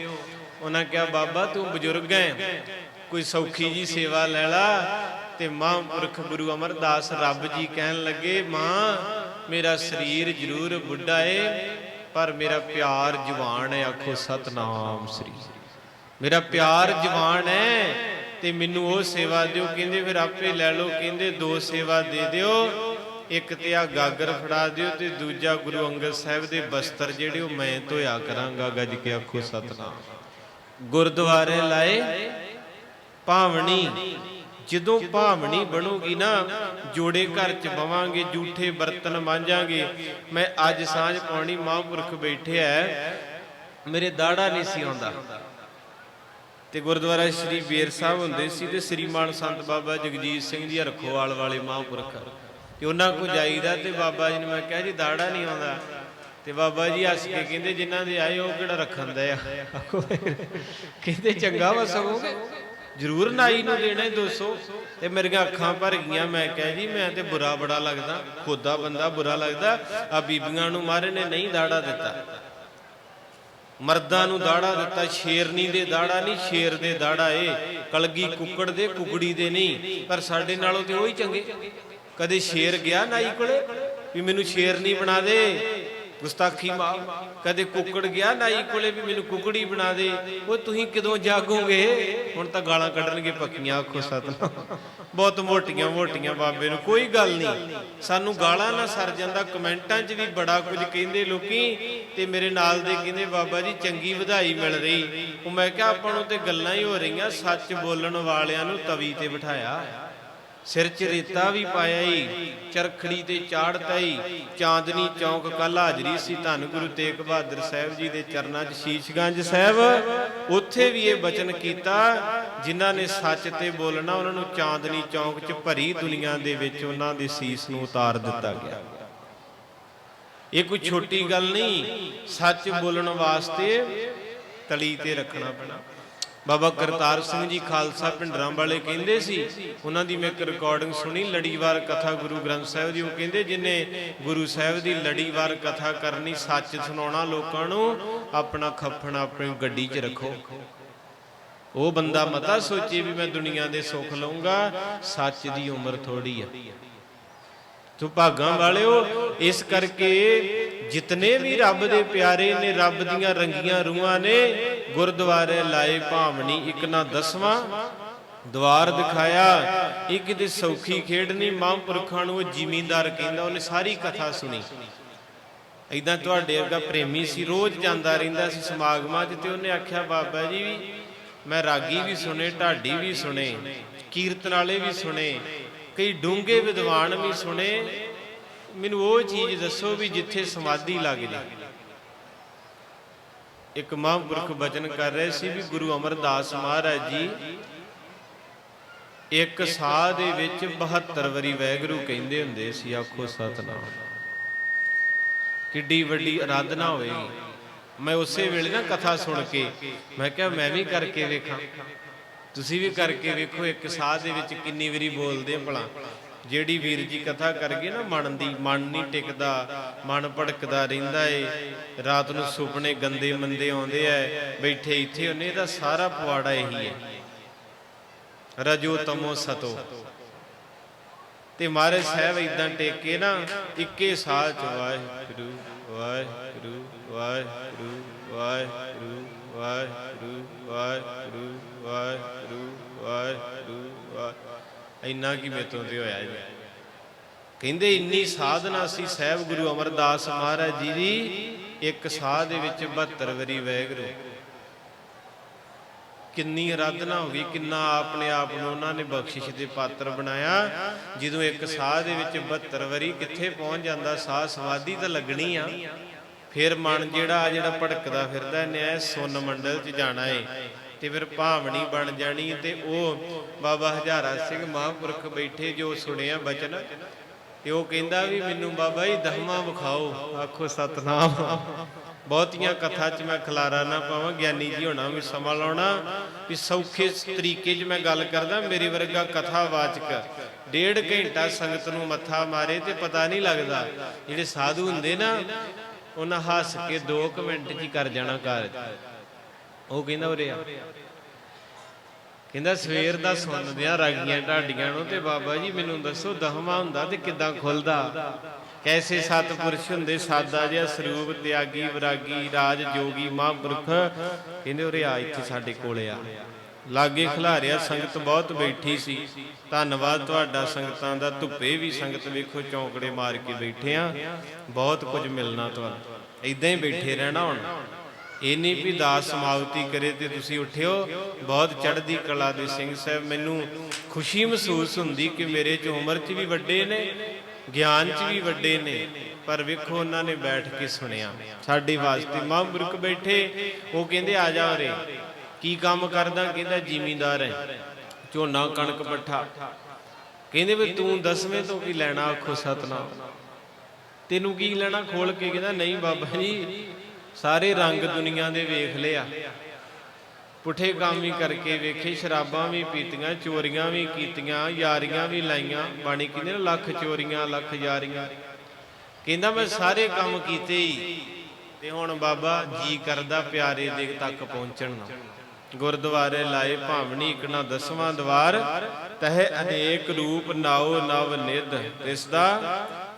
ਉਹਨਾਂ ਕਿਹਾ, ਬਾਬਾ ਤੂੰ ਬਜ਼ੁਰਗ ਹੈ, ਕੋਈ ਸੌਖੀ ਜੀ ਸੇਵਾ ਲੈ ਲਾ ਤੇ ਮਹਾਂਪੁਰਖ ਗੁਰੂ ਅਮਰਦਾਸ ਰੱਬ ਜੀ ਕਹਿਣ ਲੱਗੇ, ਮਾਂ, ਮੇਰਾ ਸਰੀਰ ਜ਼ਰੂਰ ਬੁੱਢਾ ਏ, ਪਰ ਮੇਰਾ ਪਿਆਰ ਜਵਾਨ ਹੈ ਆਖੋ, ਸਤਨਾਮ ਸ੍ਰੀ ਮੇਰਾ ਪਿਆਰ ਜਵਾਨ ਹੈ ਤੇ ਮੈਨੂੰ ਉਹ ਸੇਵਾ ਦਿਓ। ਕਹਿੰਦੇ, ਫਿਰ ਆਪੇ ਲੈ ਲਓ। ਕਹਿੰਦੇ, ਦੋ ਸੇਵਾ ਦੇ ਦਿਓ, ਇੱਕ ਤੇ ਆ ਗਾਗਰ ਫੜਾ ਦਿਓ ਤੇ ਦੂਜਾ ਗੁਰੂ ਅੰਗਦ ਸਾਹਿਬ ਦੇ ਬਸਤਰ ਜਿਹੜੇ ਉਹ ਮੈਂ ਧੋਇਆ ਕਰਾਂਗਾ। ਗੱਜ ਕੇ ਆਖੋ, ਸਤਨਾਮ। ਗੁਰਦੁਆਰੇ ਲਾਏ ਭਾਵਣੀ ਜਦੋਂ ਭਾਵਣੀ ਬਣੂਗੀ ਨਾ, ਜੋੜੇ ਘਰ ਚ ਬਵਾਂਗੇ ਝੂਠੇ ਬਰਤਨ ਮਾਂਜਾਂਗੇ। ਮੈਂ ਅੱਜ ਸਾਂਝ ਪਾਉਣੀ, ਮਹਾਂਪੁਰਖ ਬੈਠਿਆ ਮੇਰੇ ਦਾੜਾ ਨਹੀਂ ਸੀ ਆਉਂਦਾ। ਤੇ ਗੁਰਦੁਆਰਾ ਸ੍ਰੀ ਬੇਰ ਸਾਹਿਬ ਹੁੰਦੇ ਸੀ ਤੇ ਸ੍ਰੀਮਾਨ ਸੰਤ ਬਾਬਾ ਜਗਜੀਤ ਸਿੰਘ ਜੀ ਰਖੋਵਾਲ ਵਾਲੇ ਮਹਾਂਪੁਰਖ। ਤੇ ਉਹਨਾਂ ਕੋ ਜਾਈਦਾ ਤੇ ਬਾਬਾ ਜੀ ਨੇ ਮੈਂ ਕਿਹਾ, ਜੀ, ਦਾੜਾ ਨਹੀਂ ਆਉਂਦਾ। ਤੇ ਬਾਬਾ ਜੀ ਹੱਸ ਕੇ ਕਹਿੰਦੇ, ਜਿਨ੍ਹਾਂ ਦੇ ਆਏ, ਉਹ ਕਿਹੜਾ ਰੱਖਣ ਦਾ ਆ? ਕਹਿੰਦੇ, ਚੰਗਾ ਵਾ ਸਗੋਂ। ਜ਼ਰੂਰ ਨਾਈ ਨੂੰ ਦੇਣਾ 200 ਤੇ ਮੇਰੀਆਂ ਅੱਖਾਂ ਭਰ ਗਈਆਂ, ਮੈਂ ਕਿਹਾ ਜੀ, ਮੈਂ ਤੇ ਬੁਰਾ ਬੜਾ ਲੱਗਦਾ, ਖੁਦਾ ਬੰਦਾ ਬੁਰਾ ਲੱਗਦਾ ਆ ਬੀਬੀਆਂ ਨੂੰ ਮਾਰੇ ਨੇ ਨਹੀਂ ਦਾੜਾ ਦਿੱਤਾ। ਮਰਦਾਂ ਨੂੰ ਦਾੜਾ ਦਿੱਤਾ, ਸ਼ੇਰਨੀ ਦੇ ਦਾੜਾ ਨਹੀਂ, ਸ਼ੇਰ ਦੇ ਦਾੜਾ ਏ। ਕਲਗੀ ਕੁੱਕੜ ਦੇ, ਕੁਕੜੀ ਦੇ ਨਹੀਂ। ਪਰ ਸਾਡੇ ਨਾਲੋਂ ਤੇ ਉਹੀ ਚੰਗੇ। ਕਦੇ ਸ਼ੇਰ ਗਿਆ ਨਾਈ ਕੋਲੇ? ਵੀ ਮੈਨੂੰ ਸ਼ੇਰਨੀ ਬਣਾ ਦੇ। ਗੁਸਤਾਖੀ ਮਾਫ ਕਦੇ ਕੁੱਕੜ ਗਿਆ ਨਾਈ ਕੋਲੇ ਵੀ ਮੈਨੂੰ ਕੁਕੜੀ ਬਣਾ ਦੇ। ਉਹ ਤੁਸੀਂ ਕਦੋਂ ਜਾਗੋਗੇ? ਹੁਣ ਤਾਂ ਗਾਲਾਂ ਕੱਢਣਗੇ ਪੱਕੀਆਂ ਆਖੋ ਸਤਨਾਮ। ਬਹੁਤ ਮੋਟੀਆਂ ਮੋਟੀਆਂ ਬਾਬੇ ਨੂੰ, ਕੋਈ ਗੱਲ ਨਹੀਂ। ਸਾਨੂੰ ਗਾਲਾਂ ਨਾ ਸਰ ਜਾਂਦਾ, ਕਮੈਂਟਾਂ 'ਚ ਵੀ ਬੜਾ ਕੁਝ ਕਹਿੰਦੇ ਲੋਕੀ ਤੇ ਮੇਰੇ ਨਾਲ ਦੇ ਕਹਿੰਦੇ, ਬਾਬਾ ਜੀ, ਚੰਗੀ ਵਧਾਈ ਮਿਲ ਰਹੀ। ਉਹ ਮੈਂ ਕਿਹਾ, ਆਪਾਂ ਨੂੰ ਤੇ ਗੱਲਾਂ ਹੀ ਹੋ ਰਹੀਆਂ, ਸੱਚ ਬੋਲਣ ਵਾਲਿਆਂ ਨੂੰ ਤਵੀ ਤੇ ਬਿਠਾਇਆ। ਸਿਰ 'ਚ ਰੇਤਾ ਵੀ ਪਾਇਆ ਈ, ਚਰਖੜੀ ਤੇ ਚਾੜਤਾ ਈ, ਚਾਂਦਨੀ ਚੌਂਕ ਕੱਲ ਹਾਜ਼ਰੀ ਸੀ ਧੰਨ ਗੁਰੂ ਤੇਗ ਬਹਾਦਰ ਸਾਹਿਬ ਜੀ ਦੇ ਚਰਨਾਂ 'ਚ, ਸ਼ੀਸ਼ਗੰਜ ਸਾਹਿਬ। ਉੱਥੇ ਵੀ ਇਹ ਬਚਨ ਕੀਤਾ, ਜਿਨ੍ਹਾਂ ਨੇ ਸੱਚ ਤੇ ਬੋਲਣਾ, ਉਹਨਾਂ ਨੂੰ ਚਾਂਦਨੀ ਚੌਂਕ 'ਚ ਭਰੀ ਦੁਨੀਆ ਦੇ ਵਿੱਚ ਉਹਨਾਂ ਦੇ ਸੀਸ ਨੂੰ ਉਤਾਰ ਦਿੱਤਾ ਗਿਆ। ਇਹ ਕੋਈ ਛੋਟੀ ਗੱਲ ਨਹੀਂ, ਸੱਚ ਬੋਲਣ ਵਾਸਤੇ ਤਲੀ ਤੇ ਰੱਖਣਾ ਪੈਣਾ। ਬਾਬਾ ਕਰਤਾਰ ਸਿੰਘ ਜੀ ਖਾਲਸਾ ਪਿੰਡਰਾਂ ਵਾਲੇ ਕਹਿੰਦੇ ਸੀ, ਉਹਨਾਂ ਦੀ ਮੈਂ ਇੱਕ ਰਿਕਾਰਡਿੰਗ ਸੁਣੀ, ਲੜੀਵਾਰ ਕਥਾ ਗੁਰੂ ਗ੍ਰੰਥ ਸਾਹਿਬ ਦੀ ਉਹ ਕਹਿੰਦੇ ਜਿਨੇ ਗੁਰੂ ਸਾਹਿਬ ਦੀ ਲੜੀਵਾਰ ਕਥਾ ਕਰਨੀ, ਸੱਚ ਸੁਣਾਉਣਾ ਲੋਕਾਂ ਨੂੰ, ਆਪਣਾ ਖੱਫਣ ਆਪਣੀ ਗੱਡੀ 'ਚ ਰੱਖੋ। ਉਹ ਬੰਦਾ ਮਤਾ ਸੋਚੀ ਵੀ ਮੈਂ ਦੁਨੀਆ ਦੇ ਸੁੱਖ ਲਵਾਂਗਾ ਸੱਚ ਦੀ ਉਮਰ ਥੋੜੀ ਆ। ਤੋ ਭਾਗਾਂ ਵਾਲਿਓ, ਇਸ ਕਰਕੇ ਜਿਤਨੇ ਵੀ ਰੱਬ ਦੇ ਪਿਆਰੇ ਨੇ, ਰੱਬ ਦੀਆਂ ਰੰਗੀਆਂ ਰੂਹਾਂ ਨੇ, ਗੁਰਦੁਆਰੇ ਲਾਏ ਭਾਵਨੀ, ਇੱਕ ਨਾ ਦਸਵਾਂ ਦਵਾਰ ਦਿਖਾਇਆ। ਇਹ ਕਿਤੇ ਸੌਖੀ ਖੇਡ ਨਹੀਂ, ਮਹਾਂਪੁਰਖਾਂ ਨੂੰ ਉਹ ਜ਼ਿਮੀਂਦਾਰ ਕਹਿੰਦਾ, ਉਹਨੇ ਸਾਰੀ ਕਥਾ ਸੁਣੀ। ਐਦਾਂ ਤੁਹਾਡੇ ਵਰਗਾ ਪ੍ਰੇਮੀ ਸੀ, ਰੋਜ਼ ਜਾਂਦਾ ਰਹਿੰਦਾ ਸੀ ਸਮਾਗਮਾਂ 'ਚ ਤੇ ਉਹਨੇ ਆਖਿਆ, ਬਾਬਾ ਜੀ ਵੀ ਮੈਂ ਰਾਗੀ ਵੀ ਸੁਣੇ, ਢਾਡੀ ਵੀ ਸੁਣੇ, ਕੀਰਤਨ ਵਾਲੇ ਵੀ ਸੁਣੇ, ਕਈ ਡੂੰਘੇ ਵਿਦਵਾਨ ਵੀ ਸੁਣੇ। ਮੈਨੂੰ ਉਹ ਚੀਜ਼ ਦੱਸੋ ਵੀ ਜਿੱਥੇ ਸਮਾਧੀ ਲੱਗ ਜੇ। ਇੱਕ ਮਹਾਂਪੁਰਖ ਬਚਨ ਕਰ ਰਹੇ ਸੀ ਵੀ ਗੁਰੂ ਅਮਰਦਾਸ ਮਹਾਰਾਜ ਜੀ, ਇੱਕ ਸਾਹ ਦੇ ਵਿੱਚ 72 ਵਾਰੀ ਵੈਗਰੂ ਕਹਿੰਦੇ ਹੁੰਦੇ ਸੀ, ਆਖੋ ਸਤਨਾਮ। ਕਿੱਡੀ ਵੱਡੀ ਅਰਾਧਨਾ ਹੋਏਗੀ ਮੈਂ ਉਸੇ ਵੇਲੇ ਨਾ ਕਥਾ ਸੁਣ ਕੇ, ਮੈਂ ਕਿਹਾ, ਮੈਂ ਵੀ ਕਰਕੇ ਵੇਖਾਂ। ਤੁਸੀਂ ਵੀ ਕਰਕੇ ਵੇਖੋ, ਇੱਕ ਸਾਹ ਦੇ ਵਿੱਚ ਕਿੰਨੀ ਵਾਰੀ ਬੋਲਦੇ ਭਲਾ। ਜਿਹੜੀ ਵੀਰ ਜੀ ਕਥਾ ਕਰ ਗਏ ਨਾ, ਮਨ ਦੀ ਮਨ ਨਹੀਂ ਟਿਕਦਾ, ਮਨ ਭੜਕਦਾ ਰਹਿੰਦਾ ਏ। ਰਾਤ ਨੂੰ ਸੁਪਨੇ ਗੰਦੇ ਮੰਦੇ ਆਉਂਦੇ ਐ, ਬੈਠੇ ਇੱਥੇ ਉਹਨੇ ਇਹਦਾ ਸਾਰਾ ਪਵਾੜਾ ਇਹੀ ਹੈ ਰਜੋ ਤਮੋ ਸਤੋ। ਤੇ ਮਹਾਰਾਜ ਸਾਹਿਬ ਇਦਾਂ ਕੇ ਨਾ, ਇੱਕੇ ਸਾਹ ਚ, ਵਾਹਿਗੁਰੂ ਵਾਹਿਗੁਰੂ ਵਾਹਿਗੁਰੂ ਵਾਹਿਗੁਰੂ ਵਾਹਿਗੁਰੂ ਵਾਹਿਗੁਰੂ ਵਾਹਿਗੁਰੂ ਵਾਹਿਗੁਰੂ ਵਾਹਿ ਇੰਨਾ ਕੀ ਮੇਤੋਂ ਤੇ ਹੋਇਆ ਜੀ? ਕਹਿੰਦੇ ਇੰਨੀ ਸਾਧਨਾ ਸੀ ਸਹਿਬ ਗੁਰੂ ਅਮਰਦਾਸ ਮਹਾਰਾਜ ਜੀ ਦੀ, ਇੱਕ ਸਾਹ ਦੇ ਵਿੱਚ 72 ਵਾਰੀ ਵੈਗਰੂ। ਕਿੰਨੀ ਅਰਾਧਨਾ ਹੋ ਗਈ, ਕਿੰਨਾ ਆਪਣੇ ਆਪ ਨੂੰ ਉਹਨਾਂ ਨੇ ਬਖਸ਼ਿਸ਼ ਦੇ ਪਾਤਰ ਬਣਾਇਆ। ਜਦੋਂ ਇੱਕ ਸਾਹ ਦੇ ਵਿੱਚ 72 ਵਾਰੀ ਕਿੱਥੇ ਪਹੁੰਚ ਜਾਂਦਾ, ਸਾਹ ਸਮਾਧੀ ਤਾਂ ਲੱਗਣੀ ਆ। ਫਿਰ ਮਨ ਜਿਹੜਾ ਜਿਹੜਾ ਭਟਕਦਾ ਫਿਰਦਾ ਨਿਆ ਸੁਨ ਮੰਡਲ 'ਚ ਜਾਣਾ ਏ। ਤੇ ਫਿਰ ਭਾਵਣੀ ਬਣ ਜਾਣੀ ਤੇ ਉਹ ਬਾਬਾ ਹਜ਼ਾਰਾ ਸਿੰਘ ਮਹਾਂਪੁਰਖ ਬੈਠੇ ਜੋ ਸੁਣਿਆ ਬਚਨ, ਤੇ ਉਹ ਕਹਿੰਦਾ ਵੀ ਮੈਨੂੰ ਬਾਬਾ ਜੀ ਦਹਮਾ ਵਿਖਾਓ। ਆਖੋ, ਸਤਨਾਮ। ਬਹੁਤੀਆਂ ਕਥਾ 'ਚ ਮੈਂ ਖਲਾਰਾ ਨਾ ਪਾਵਾਂ, ਗਿਆਨੀ ਜੀ ਹੋਣਾ ਵੀ ਸਮਾਂ ਲਾਉਣਾ, ਵੀ ਸੌਖੇ ਤਰੀਕੇ 'ਚ ਮੈਂ ਗੱਲ ਕਰਦਾ, ਮੇਰੇ ਵਰਗਾ ਕਥਾ ਵਾਚਕ। ਡੇਢ ਘੰਟਾ ਸੰਗਤ ਨੂੰ ਮੱਥਾ ਮਾਰੇ ਤੇ ਪਤਾ ਨਹੀਂ ਲੱਗਦਾ, ਜਿਹੜੇ ਸਾਧੂ ਹੁੰਦੇ ਨਾ, ਉਹਨਾਂ ਹੱਸ ਕੇ 2 ਮਿੰਟ 'ਚ ਹੀ ਕਰ ਜਾਣਾ ਕਾਰਜ। ਉਹ ਕਹਿੰਦਾ ਉਰੇ ਆ। ਕਹਿੰਦਾ ਸਵੇਰ ਦਾ ਸੁਣਦਿਆਂ ਰਾਗੀਆਂ ਢਾਡੀਆਂ ਨੂੰ ਤੇ ਬਾਬਾ ਜੀ ਮੈਨੂੰ ਦੱਸੋ ਦਹਮਾ ਹੁੰਦਾ ਤੇ ਕਿਦਾਂ ਖੁੱਲਦਾ? ਕੈਸੇ ਸਤਪੁਰਸ਼ ਹੁੰਦੇ ਸਾਦਾ ਜਿਹਾ ਸਰੂਪ, ਤਿਆਗੀ, ਵਿਰਾਗੀ, ਰਾਜ, ਜੋਗੀ, ਮਹਾਂਪੁਰਖ। ਕਹਿੰਦੇ ਉਰੇ ਆ, ਇੱਥੇ ਸਾਡੇ ਕੋਲੇ ਆ। ਲਾਗੇ ਖਿਲਾਰਿਆ ਸੰਗਤ ਬਹੁਤ ਬੈਠੀ ਸੀ। ਧੰਨਵਾਦ ਤੁਹਾਡਾ ਸੰਗਤਾਂ ਦਾ। ਧੁੱਪੇ ਵੀ ਸੰਗਤ ਵੇਖੋ ਚੌਂਕੜੇ ਮਾਰ ਕੇ ਬੈਠੇ ਆ। ਬਹੁਤ ਕੁਝ ਮਿਲਣਾ ਤੁਹਾਨੂੰ। ਇਦਾਂ ਹੀ ਬੈਠੇ ਰਹਿਣਾ ਹੁਣ। ਇਹ ਨਹੀਂ ਵੀ ਦਾਸ ਸਮਾਪਤੀ ਕਰੇ ਤੇ ਤੁਸੀਂ ਉੱਠਿਓ। ਬਹੁਤ ਚੜ੍ਹਦੀ ਕਲਾ ਦੇ ਸਿੰਘ ਸਾਹਿਬ, ਮੈਨੂੰ ਖੁਸ਼ੀ ਮਹਿਸੂਸ ਹੁੰਦੀ ਕਿ ਮੇਰੇ ਚ ਉਮਰ ਚ ਵੀ ਵੱਡੇ ਨੇ, ਗਿਆਨ ਚ ਵੀ ਵੱਡੇ ਨੇ, ਪਰ ਵੇਖੋ ਉਹਨਾਂ ਨੇ ਬੈਠ ਕੇ ਸੁਣਿਆ। ਸਾਡੇ ਵਾਸਤੇ ਮਹਾਂਪੁਰਖ ਬੈਠੇ, ਉਹ ਕਹਿੰਦੇ, ਆ ਜਾ ਉਰੇ, ਕੀ ਕੰਮ ਕਰਦਾ? ਕਹਿੰਦਾ, ਜ਼ਿਮੀਂਦਾਰ ਹੈ, ਝੋਨਾ ਕਣਕ ਪੱਠਾ। ਕਹਿੰਦੇ, ਵੀ ਤੂੰ ਦਸਵੇਂ ਤੋਂ ਕੀ ਲੈਣਾ ਆਖੋ ਸਤਨਾਮ। ਤੈਨੂੰ ਕੀ ਲੈਣਾ ਖੋਲ ਕੇ? ਕਹਿੰਦਾ, ਨਹੀਂ ਬਾਬਾ ਜੀ ਸਾਰੇ ਰੰਗ ਦੁਨੀਆ ਦੇ ਵੇਖ ਲਿਆ। ਪੁੱਠੇ ਕੰਮ ਹੀ ਕਰਕੇ ਵੇਖੇ, ਸ਼ਰਾਬਾਂ ਵੀ ਪੀਤੀਆਂ, ਚੋਰੀਆਂ ਵੀ ਕੀਤੀਆਂ, ਯਾਰੀਆਂ ਵੀ ਲਾਈਆਂ, ਬਾਣੀ ਕਹਿੰਦੇ ਲੱਖ ਚੋਰੀਆਂ, ਲੱਖ ਯਾਰੀਆਂ। ਕਹਿੰਦਾ ਮੈਂ ਸਾਰੇ ਕੰਮ ਕੀਤੇ ਹੀ ਤੇ ਹੁਣ ਬਾਬਾ ਜੀ ਕਰਦਾ ਪਿਆਰੇ ਦੇ ਤੱਕ ਪਹੁੰਚਣ ਨੂੰ। ਗੁਰਦੁਆਰੇ ਲਾਏ ਭਾਵਨੀ ਇਕਣਾ ਦਸਵਾਂ ਦਵਾਰ, ਤਹਿ ਅਨੇਕ ਰੂਪ ਨਾਉ ਨਵ ਨਿਧ ਇਸ ਦਾ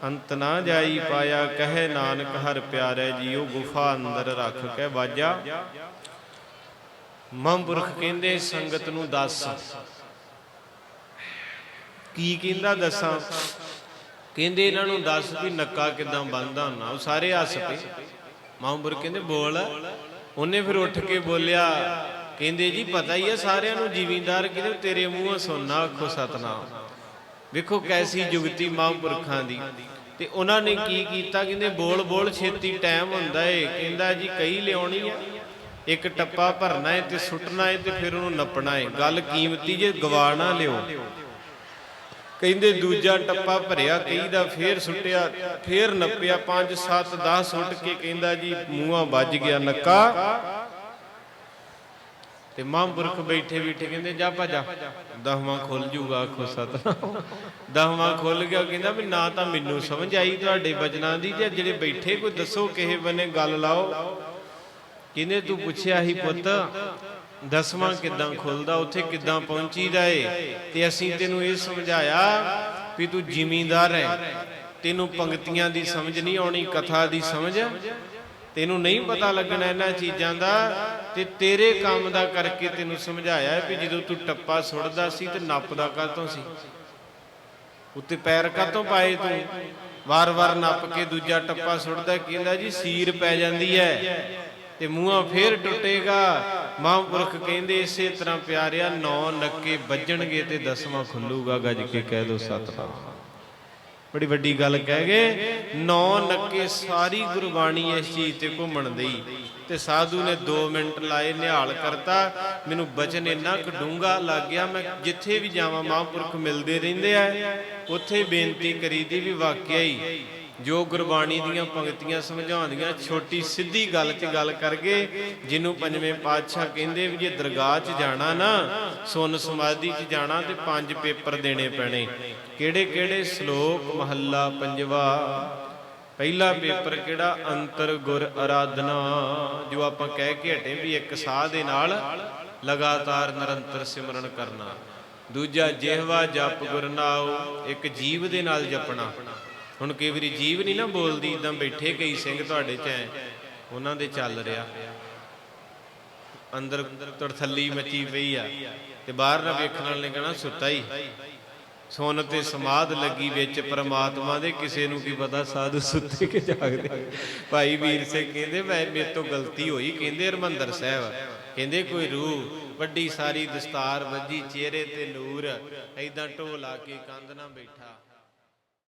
ਅੰਤ ਨਾ ਜਾਈ ਪਾਇਆ, ਕਹੇ ਨਾਨਕ ਹਰ ਪਿਆਰੇ ਜੀਉ, ਗੁਫਾ ਅੰਦਰ ਰੱਖ ਕੇ ਵਾਜਾ। ਮਹਾਂਪੁਰਖ ਕਹਿੰਦੇ, ਸੰਗਤ ਨੂੰ ਦੱਸ। ਕੀ ਕਹਿੰਦਾ ਦੱਸਾਂ? ਕਹਿੰਦੇ ਇਹਨਾਂ ਨੂੰ ਦੱਸ ਵੀ ਨੱਕਾ ਕਿਦਾਂ ਬੰਨਦਾ ਹੁੰਨਾ ਉਹ ਸਾਰੇ ਹੱਸ ਪਏ। ਮਹਾਂਪੁਰਖ ਕਹਿੰਦੇ, ਬੋਲ। ਉਹਨੇ ਫਿਰ ਉੱਠ ਕੇ ਬੋਲਿਆ, ਕਹਿੰਦੇ ਜੀ ਪਤਾ ਹੀ ਆ ਸਾਰਿਆਂ ਨੂੰ ਜ਼ਿਮੀਂਦਾਰ ਕਹਿੰਦੇ ਤੇਰੇ ਮੂੰਹੋਂ ਸੁਣਨਾ ਆਖੋ ਸਤਨਾਮ। ਵੇਖੋ ਕੈਸੀ ਜੁਗਤੀ ਮਹਾਂਪੁਰਖਾਂ ਦੀ। ਤੇ ਉਹਨਾਂ ਨੇ ਕੀ ਕੀਤਾ? ਕਹਿੰਦੇ ਬੋਲ ਬੋਲ ਛੇਤੀ ਟਾਈਮ ਹੁੰਦਾ ਏ। ਕਹਿੰਦਾ ਜੀ ਕਈ ਲਿਆਉਣੀ ਆ। ਇੱਕ ਟੱਪਾ ਭਰਨਾ ਏ ਤੇ ਸੁੱਟਣਾ ਏ ਤੇ ਫਿਰ ਉਹਨੂੰ ਨੱਪਣਾ ਏ। ਗੱਲ ਕੀਮਤੀ ਜੇ ਗਵਾ ਨਾ ਲਿਓ। ਕਹਿੰਦੇ ਦੂਜਾ ਟੱਪਾ ਭਰਿਆ ਕਈ ਦਾ ਫੇਰ ਸੁੱਟਿਆ ਫੇਰ ਨੱਪਿਆ 5 7 10 ਸੁੱਟ ਕੇ ਕਹਿੰਦਾ ਜੀ ਮੂੰਹਾਂ ਵੱਜ ਗਿਆ ਨੱਕਾ। ਤੇ ਮਹਾਂਪੁਰਖ ਬੈਠੇ ਬੈਠੇ ਕਹਿੰਦੇ, ਜਾ ਭਜਾ। ਦਹਵਾਂ ਖੁੱਲ ਜੂਗਾ, ਆਖੋ ਸਤਨਾਮ। ਦਹਵਾਂ ਖੁੱਲ ਗਿਆ ਕਹਿੰਦਾ ਵੀ ਨਾ ਤਾਂ ਮੈਨੂੰ ਸਮਝ ਆਈ ਤੁਹਾਡੇ ਬਚਨਾਂ ਦੀ, ਤੇ ਜਿਹੜੇ ਬੈਠੇ ਕੋਈ ਦੱਸੋ ਕਿਸੇ ਬੰਨੇ ਗੱਲ ਲਾਓ। ਕਹਿੰਦੇ, ਤੂੰ ਪੁੱਛਿਆ ਹੀ ਪੁੱਤ, ਦਸਵਾਂ ਕਿਦਾਂ ਖੁੱਲਦਾ, ਉੱਥੇ ਕਿਦਾਂ ਪਹੁੰਚੀਦਾ ਏ? ਤੇ ਅਸੀਂ ਤੈਨੂੰ ਇਹ ਸਮਝਾਇਆ ਵੀ ਤੂੰ ਜ਼ਿਮੀਂਦਾਰ ਹੈ ਤੈਨੂੰ ਪੰਕਤੀਆਂ ਦੀ ਸਮਝ ਨਹੀਂ ਆਉਣੀ, ਕਥਾ ਦੀ ਸਮਝ। ਤੈਨੂੰ ਨਹੀਂ ਪਤਾ ਲੱਗਣਾ ਇਹਨਾਂ ਚੀਜ਼ਾਂ ਦਾ ਤੇ ਤੇਰੇ ਕੰਮ ਦਾ ਕਰਕੇ ਤੈਨੂੰ ਸਮਝਾਇਆ ਵੀ ਜਦੋਂ ਤੂੰ ਟੱਪਾ ਸੁੱਟਦਾ ਸੀ ਤੇ ਨੱਪਦਾ ਕਾਤੋਂ ਸੀ? ਉੱਤੇ ਪੈਰ ਕਾਤੋਂ ਪਾਏ ਤੂੰ? ਵਾਰ-ਵਾਰ ਨੱਪ ਕੇ ਦੂਜਾ ਟੱਪਾ ਸੁੱਟਦਾ, ਕਹਿੰਦਾ ਜੀ, ਸੀਰ ਪੈ ਜਾਂਦੀ ਹੈ ਤੇ ਮੂੰਹਾਂ ਫੇਰ ਟੁੱਟੇਗਾ। ਮਹਾਂਪੁਰਖ ਕਹਿੰਦੇ ਇਸੇ ਤਰ੍ਹਾਂ ਪਿਆਰਿਆ, ਨੌ ਨੱਕੇ ਵੱਜਣਗੇ ਤੇ ਦਸਵਾਂ ਖੁੱਲੂਗਾ, ਗੱਜ ਕੇ ਕਹਿ ਦੋ ਸਤਨਾਮ। ਬੜੀ ਵੱਡੀ ਗੱਲ ਕਹਿ ਗਏ, ਨੌ ਨੱਕੇ ਸਾਰੀ ਗੁਰਬਾਣੀ ਇਸ ਚੀਜ਼ ਤੇ ਘੁੰਮਣ ਦੇਈ ਤੇ ਸਾਧੂ ਨੇ 2 ਮਿੰਟ ਲਾਏ ਨਿਹਾਲ ਕਰਤਾ, ਮੈਨੂੰ ਬਚਨ ਇੰਨਾ ਕਡੂੰਗਾ ਲੱਗ ਗਿਆ, ਮੈਂ ਜਿੱਥੇ ਵੀ ਜਾਵਾਂ ਮਹਾਂਪੁਰਖ ਮਿਲਦੇ ਰਹਿੰਦੇ ਆ, ਉੱਥੇ ਬੇਨਤੀ ਕਰੀਦੀ ਵੀ ਵਾਕਿਆ ਹੀ ਜੋ ਗੁਰਬਾਣੀ ਦੀਆਂ ਪੰਕਤੀਆਂ ਸਮਝਾਉਂਦੀਆਂ, ਛੋਟੀ ਸਿੱਧੀ ਗੱਲ 'ਚ ਗੱਲ ਕਰਕੇ ਜਿਹਨੂੰ ਪੰਜਵੇਂ ਪਾਤਸ਼ਾਹ ਕਹਿੰਦੇ ਵੀ ਜੇ ਦਰਗਾਹ 'ਚ ਜਾਣਾ ਨਾ, ਸੁਨ ਸਮਾਧੀ 'ਚ ਜਾਣਾ ਤੇ ਪੰਜ ਪੇਪਰ ਦੇਣੇ ਪੈਣੇ। ਕਿਹੜੇ ਕਿਹੜੇ? ਸ਼ਲੋਕ ਮਹੱਲਾ ਪੰਜਵਾ। ਪਹਿਲਾ ਪੇਪਰ ਕਿਹੜਾ? ਅੰਤਰ ਗੁਰ ਆਰਾਧਨਾ ਜੋ ਆਪਾਂ ਕਹਿ ਕੇ ਹਟੇ ਵੀ ਇੱਕ ਸਾਹ ਦੇ ਨਾਲ ਲਗਾਤਾਰ ਨਿਰੰਤਰ ਸਿਮਰਨ ਕਰਨਾ। ਦੂਜਾ, ਜਿਹਵਾ ਜਪ ਗੁਰਨਾਉ ਇੱਕ ਜੀਵ ਦੇ ਨਾਲ ਜਪਣਾ। ਹੁਣ ਕਈ ਵਾਰੀ ਜੀਵ ਨਹੀਂ ਨਾ ਬੋਲਦੀ, ਇਦਾਂ ਬੈਠੇ ਕਈ ਸਿੰਘ ਤੁਹਾਡੇ ਚ ਐ, ਉਹਨਾਂ ਦੇ ਚੱਲ ਰਿਹਾ। ਅੰਦਰ ਤੜਥੱਲੀ ਮਚੀ ਪਈ ਆ, ਤੇ ਬਾਹਰ ਨਾ ਵੇਖਣ ਵਾਲੇ ਨੇ ਕਹਣਾ ਸੁੱਤਾ ਹੀ। ਸੁਣ ਤੇ ਸਮਾਧ ਲੱਗੀ ਵਿੱਚ ਪ੍ਰਮਾਤਮਾ ਦੇ, ਕਿਸੇ ਨੂੰ ਕੀ ਪਤਾ ਸਾਧੂ ਸੁੱਤੇ ਕਿ ਜਾਗਦੇ। ਭਾਈ ਵੀਰ ਸਿੰਘ ਕਹਿੰਦੇ, ਮੈਂ ਮੇਰੇ ਤੋਂ ਗਲਤੀ ਹੋਈ, ਕਹਿੰਦੇ ਹਰਮੰਦਰ ਸਾਹਿਬ, ਕਹਿੰਦੇ ਕੋਈ ਰੂਹ, ਵੱਡੀ ਸਾਰੀ ਦਸਤਾਰ ਵੱਜੀ, ਚਿਹਰੇ ਤੇ ਨੂਰ ਐਦਾਂ ਢੋ ਲਾ ਕੇ ਕੰਧ ਨਾ ਬੈਠਾ।